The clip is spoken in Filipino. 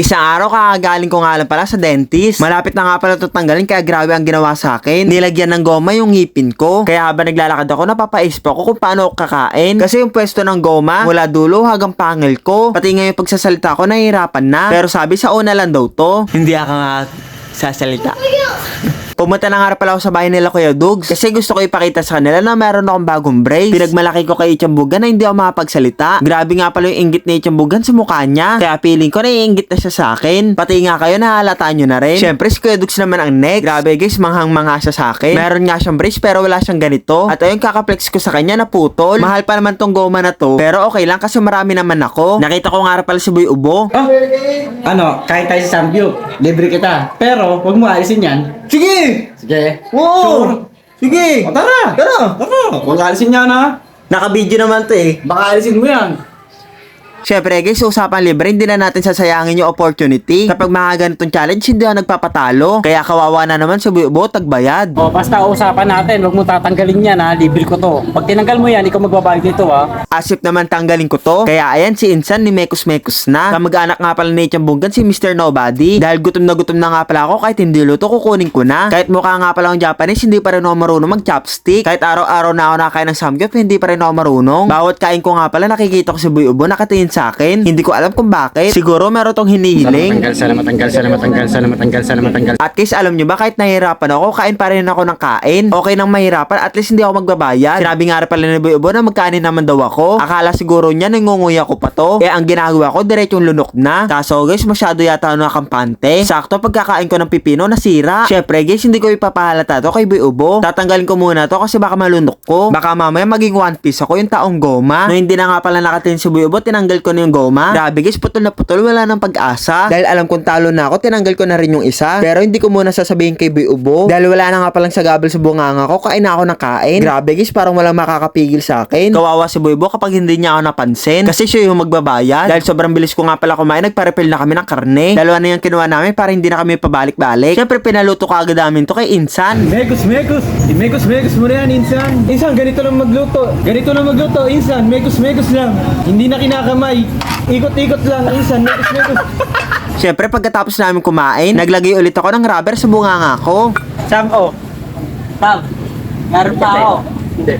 Isang araw kakagaling ko nga lang pala sa dentist. Malapit na nga pala ito tanggalin kaya grabe ang ginawa sa akin. Nilagyan ng goma yung ngipin ko. Kaya habang naglalakad ako, napapaisip ako kung paano ako kakain. Kasi yung pwesto ng goma, mula dulo hanggang pangil ko. Pati nga yung pagsasalita ko, nahihirapan na. Pero sabi sa una lang daw to. Hindi ako nga sasalita. Pumunta na nga pala ako sa bahay nila Kuya Dugs kasi gusto ko ipakita sa kanila na meron akong bagong brace. Pinagmalaki ko kay Ichambugan na hindi ako makapagsalita. Grabe nga pala yung inggit ni Ichambugan sa mukha niya. Kaya feeling ko naiinggit na siya sa akin. Pati nga kayo nahalata nyo na rin. Siyempre si Kuya Dugs naman ang next. Grabe guys, manghang-mangha siya sa akin. Meron nga siyang brace pero wala siyang ganito. At ayun kakaplex ko sa kanya na putol. Mahal pa naman tong goma na to. Pero okay lang kasi marami naman ako. Nakita ko nga pala si Boy Ubo. Ah, ano, kahit tayo sa Samgyup, libre kita. Pero, huwag mo alisin yan. Sige! Sige. Wow! Sure. Sige! O, tara! Tara! Tara! Huwag alisin yan ha. Naka-video naman to eh. Baka alisin mo yan. Siyempre guys, usapan libre, hindi na natin sasayangin yung opportunity. Kapag mga ganitong challenge, hindi ako nagpapatalo. Kaya kawawa na naman sa bubo, tagbayad. O, basta usapan natin. Huwag mo tatanggalin yan ha. Libre ko to. Pag tinanggal mo yan, ikaw magbabayad nito ha. Asip naman tanggalin ko to. Kaya ayan, si Insan ni Mekus Mekus na. Kamag-anak nga pala ni Chambunggan si Mr. Nobody. Dahil gutom na gutom na nga pala ako, kahit hindi luto, kukunin ko na. Kahit mukha nga pala akong Japanese, hindi pa rin ako marunong mag-chopstick. Kahit araw-araw na ako nakain ng samgyup, hindi pa rin ako marunong. Bawat kain ko nga pala, nakikita ko si Boy Ubo nakatingin sa akin. Hindi ko alam kung bakit. Siguro meron tong hinihiling. sana matanggal, sana matanggal, sana matanggal, sana matanggal. At guys, alam nyo ba, kahit nahihirapan ako, kain pa rin ako ng kain. Okay nang mahirapan, at least hindi ako magbabayad. Sinabi nga pala ni Boy Ubo na magkanin naman daw ako. Akala siguro niya nangunguya ko pa to. Eh, ang ginagawa ko, diretsong lunok na. Kaso guys, masyado yata ako nakampante. Sakto, pagkakain ko ng pipino, nasira. Syempre guys, hindi ko ipapahalata to kay Boy Ubo. Tatanggalin ko muna to kasi baka malunok ko. Baka mamaya maging one piece ako yung taong goma. No, hindi na nga pala nakatin si Boy Ubo, tinanggal ko na yung goma. Grabe guys, putol na putol, wala nang pag-asa. Dahil alam kong talo na ako, tinanggal ko na rin yung isa. Pero hindi ko muna sasabihin kay Boy Ubo. Dahil wala na nga palang sagabal sa bunganga ko, kain na ako ng kain. Grabe guys, parang walang makakapigil sa akin. Kawawa si Boy Ubo kapag hindi niya ako napansin. Kasi siya yung magbabayad. Dahil sobrang bilis ko nga pala kumain, nagpa-refill na kami ng karne. Dalawa na yung kinuha namin para hindi na kami pabalik-balik. Siyempre, pinaluto ko agad namin to kay Insan. Mekus, mekus! Mekus, mekus mo na yan, Insan! Insan, ganito lang magluto! Ganito lang magluto, Insan! Mekus, mekus lang! Hindi na kinakamay! Ikot-ikot lang, Insan! Mekus, mekus! Siyempre, pagkatapos namin kumain, naglagay ulit ako ng rubber sa bunganga ko. Sam, oh. Sam, meron pa ako. Hindi.